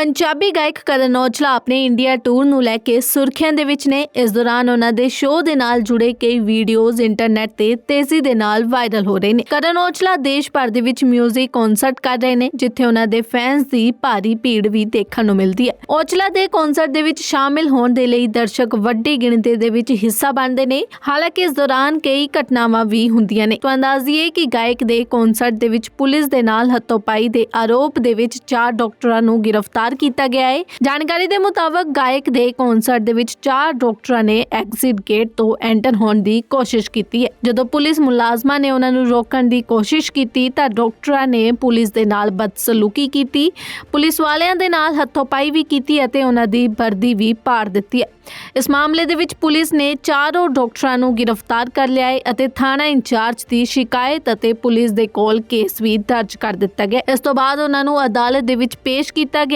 ਪੰਜਾਬੀ ਗਾਇਕ ਕਰਨ ਔਜਲਾ ਆਪਣੇ ਇੰਡੀਆ ਟੂਰ ਨੂੰ ਲੈ ਕੇ ਸੁਰਖੀਆਂ ਦੇ ਵਿੱਚ ਨੇ। ਇਸ ਦੌਰਾਨ ਉਹਨਾਂ ਦੇ ਸ਼ੋਅ ਦੇ ਨਾਲ ਜੁੜੇ ਕਈ ਵੀਡੀਓਜ਼ ਇੰਟਰਨੈਟ ਤੇ ਤੇਜ਼ੀ ਦੇ ਨਾਲ ਵਾਇਰਲ ਹੋ ਰਹੇ ਨੇ। ਕਰਨ ਔਜਲਾ ਦੇਸ਼ ਭਰ ਦੇ ਵਿੱਚ 뮤직 ਕਨਸਰਟ ਕਰ ਰਹੇ ਨੇ, ਜਿੱਥੇ ਉਹਨਾਂ ਦੇ ਫੈਨਸ ਦੀ ਭਾਰੀ ਭੀੜ ਵੀ ਦੇਖਣ ਨੂੰ ਮਿਲਦੀ ਹੈ। ਔਜਲਾ ਦੇ ਕਨਸਰਟ ਦੇ ਵਿੱਚ ਸ਼ਾਮਿਲ ਹੋਣ ਦੇ ਲਈ ਦਰਸ਼ਕ ਵੱਡੀ ਗਿਣਤੀ ਦੇ ਵਿੱਚ ਹਿੱਸਾ ਬਣਦੇ ਨੇ। ਹਾਲਾਂਕਿ ਇਸ ਦੌਰਾਨ ਕਈ ਘਟਨਾਵਾਂ ਵੀ ਹੁੰਦੀਆਂ ਨੇ। ਤੁਹਾਨੂੰ ਦੱਸਦੀਏ ਕਿ ਗਾਇਕ ਦੇ ਕਨਸਰਟ ਦੇ ਵਿੱਚ ਪੁਲਿਸ ਦੇ ਨਾਲ ਹੱਥੋਂਪਾਈ ਦੇ ਆਰੋਪ ਦੇ ਵਿੱਚ ਚਾਰ ਡਾਕਟਰਾਂ ਨੂੰ ਗ੍ਰਿਫ਼ਤਾਰ ਗ੍ਰਿਫਤਾਰ ਕੀਤਾ ਗਿਆ ਹੈ। ਜਾਣਕਾਰੀ ਦੇ ਮੁਤਾਬਕ ਗਾਇਕ ਦੇ ਕਨਸਰਟ ਦੇ ਵਿੱਚ ਚਾਰ ਡਾਕਟਰਾਂ ਨੇ ਐਗਜ਼ਿਟ ਗੇਟ ਤੋਂ ਐਂਟਰ ਹੋਣ ਦੀ ਕੋਸ਼ਿਸ਼ ਕੀਤੀ ਹੈ। ਜਦੋਂ ਪੁਲਿਸ ਮੁਲਾਜ਼ਮਾਂ ਨੇ ਉਹਨਾਂ ਨੂੰ ਰੋਕਣ ਦੀ ਕੋਸ਼ਿਸ਼ ਕੀਤੀ ਤਾਂ ਡਾਕਟਰਾਂ ਨੇ ਪੁਲਿਸ ਦੇ ਨਾਲ ਬਦਸਲੂਕੀ ਕੀਤੀ। ਪੁਲਿਸ ਵਾਲਿਆਂ ਦੇ ਨਾਲ ਹੱਥੋਂਪਾਈ ਵੀ ਕੀਤੀ ਅਤੇ ਉਹਨਾਂ ਦੀ ਵਰਦੀ ਵੀ ਪਾੜ ਦਿੱਤੀ ਹੈ। ਇਸ ਮਾਮਲੇ ਦੇ ਵਿੱਚ ਪੁਲਿਸ ਨੇ ਚਾਰੋਂ ਡਾਕਟਰਾਂ ਨੂੰ ਗ੍ਰਿਫਤਾਰ ਕਰ ਲਿਆ ਹੈ ਅਤੇ ਥਾਣਾ ਇੰਚਾਰਜ ਦੀ ਸ਼ਿਕਾਇਤ ਅਤੇ ਪੁਲਿਸ ਦੇ ਕੋਲ ਕੇਸ ਵੀ ਦਰਜ ਕਰ ਦਿੱਤਾ ਗਿਆ ਇਸ ਤੋਂ ਬਾਅਦ ਉਹਨਾਂ ਨੂੰ ਅਦਾਲਤ ਦੇ ਵਿੱਚ ਪੇਸ਼ ਕੀਤਾ ਗਿਆ